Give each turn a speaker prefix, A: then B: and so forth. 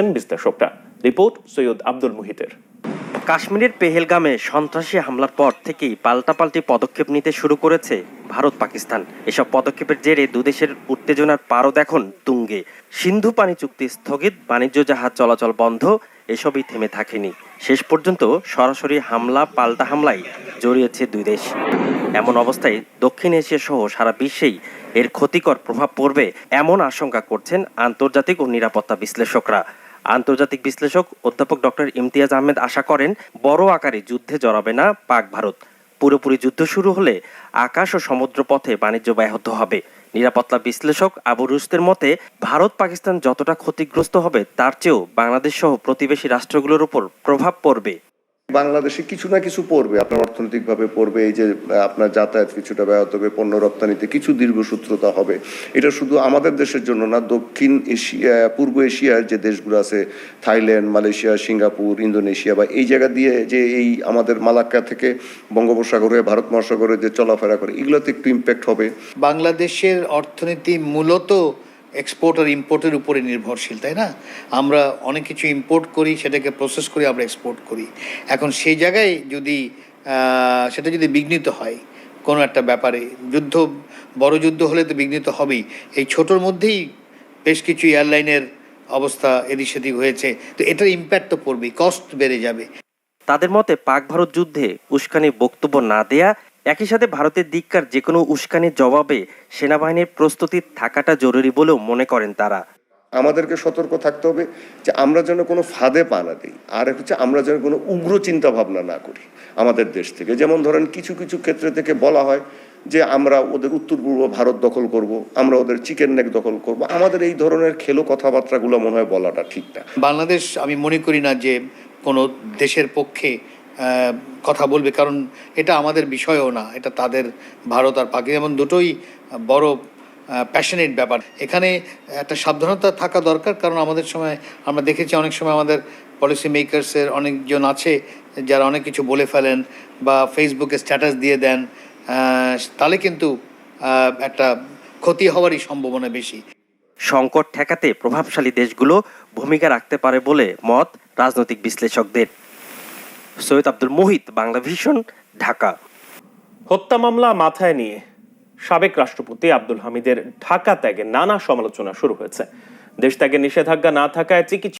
A: করছেন বিশ্লেষকরা রিপোর্ট সৈয়দ আব্দুল মুহিতের।
B: কাশ্মীরের পেহেলগামে সন্ত্রাসী হামলার পর থেকেই পাল্টাপাল্টি পদক্ষেপ নিতে শুরু করেছে ভারত পাকিস্তান। এসব পদক্ষেপের জেরে দুদেশের উত্তেজনার পারদ এখন তুঙ্গে। সিন্ধু পানি চুক্তি স্থগিত, বাণিজ্য জাহাজ চলাচল বন্ধ, এসবই থেমে থাকেনি। শেষ পর্যন্ত সরাসরি হামলা, পাল্টা হামলায় জড়িয়েছে দুই দেশ। এমন অবস্থায় দক্ষিণ এশিয়া সহ সারা বিশ্বেই এর ক্ষতিকর প্রভাব পড়বে এমন আশঙ্কা করছেন আন্তর্জাতিক ও নিরাপত্তা বিশ্লেষকরা। আন্তর্জাতিক বিশ্লেষক অধ্যাপক ডক্টর ইমতিয়াজ আহমেদ আশা করেন, বড় আকারে যুদ্ধে জড়াবে না পাক ভারত। পুরোপুরি যুদ্ধ শুরু হলে আকাশ ও সমুদ্র পথে বাণিজ্য ব্যাহত হবে। নিরাপত্তা বিশ্লেষক আবু রুস্তের মতে, ভারত পাকিস্তান যতটা ক্ষতিগ্রস্ত হবে তার চেয়েও বাংলাদেশ সহ প্রতিবেশী রাষ্ট্রগুলোর উপর প্রভাব পড়বে।
C: বাংলাদেশে কিছু না কিছু পড়বে, আপনার অর্থনৈতিকভাবে পড়বে, এই যে আপনার যাতায়াত কিছুটা ব্যাহত হবে, পণ্য রপ্তানিতে কিছু দীর্ঘসূত্রতা হবে। এটা শুধু আমাদের দেশের জন্য না, দক্ষিণ এশিয়া, পূর্ব এশিয়ার যে দেশগুলো আছে, থাইল্যান্ড, মালয়েশিয়া, সিঙ্গাপুর, ইন্দোনেশিয়া বা এই জায়গা দিয়ে যে এই আমাদের মালাক্কা থেকে বঙ্গোপসাগরে, ভারত মহাসাগরে যে চলাফেরা করে, এগুলোতে একটু ইম্প্যাক্ট হবে।
D: বাংলাদেশের অর্থনীতি মূলত এক্সপোর্ট আর ইম্পোর্টের উপরে নির্ভরশীল, তাই না? আমরা অনেক কিছু ইম্পোর্ট করি, সেটাকে প্রসেস করে আমরা এক্সপোর্ট করি। এখন সেই জায়গায় যদি সেটা যদি বিঘ্নিত হয় কোনো একটা ব্যাপারে, যুদ্ধ, বড় যুদ্ধ হলে তো বিঘ্নিত হবেই। এই ছোটোর মধ্যেই বেশ কিছু এয়ারলাইনের অবস্থা এদিক সেদিক হয়েছে। তো এটার ইম্প্যাক্ট তো পড়বেই কস্ট বেড়ে যাবে।
B: তাদের মতে পাক ভারত যুদ্ধে উস্কানি বক্তব্য না দেয়া একই সাথে ভারতের দিককার যে কোনো উস্কানির জবাবে সেনাবাহিনীর প্রস্তুতি থাকাটা জরুরি বলেও মনে করেন তারা।
C: আমাদেরকে সতর্ক থাকতে হবে যে আমরা যেন কোনো ফাঁদে পা না দিই আর হচ্ছে আমরা যেন কোনো উগ্র চিন্তা ভাবনা না করি আমাদের দেশ থেকে। যেমন ধরেন কিছু কিছু ক্ষেত্রে থেকে বলা হয় যে আমরা ওদের উত্তর পূর্ব ভারত দখল করব আমরা ওদের চিকেন নেক দখল করব। আমাদের এই ধরনের খেলো কথাবার্তাগুলো মনে হয় বলাটা ঠিক না।
D: বাংলাদেশ আমি মনে করি না যে কোনো দেশের পক্ষে কথা বলবে, কারণ এটা আমাদের বিষয়ও না, এটা তাদের ভারত আর পাকিস্তান, যেমন দুটোই বড় প্যাশনেট ব্যাপার। এখানে একটা সাবধানতা থাকা দরকার, কারণ আমাদের সময়, আমরা দেখেছি অনেক সময় আমাদের পলিসি মেকার্সের অনেকজন আছে, যারা অনেক কিছু বলে ফেলেন বা ফেসবুকে স্ট্যাটাস দিয়ে দেন তাহলে কিন্তু একটা ক্ষতি হওয়ারই সম্ভাবনা বেশি।
B: সংকট ঠেকাতে প্রভাবশালী দেশগুলো ভূমিকা রাখতে পারে বলে মত রাজনৈতিক বিশ্লেষকদের। সৈয়দ আব্দুল মোহিত, বাংলা ভিশন, ঢাকা।
A: হত্যা মামলা মাথায় নিয়ে সাবেক রাষ্ট্রপতি আব্দুল হামিদের ঢাকা ত্যাগে নানা সমালোচনা শুরু হয়েছে। দেশ ত্যাগে নিষেধাজ্ঞা না থাকায় চিকিৎসা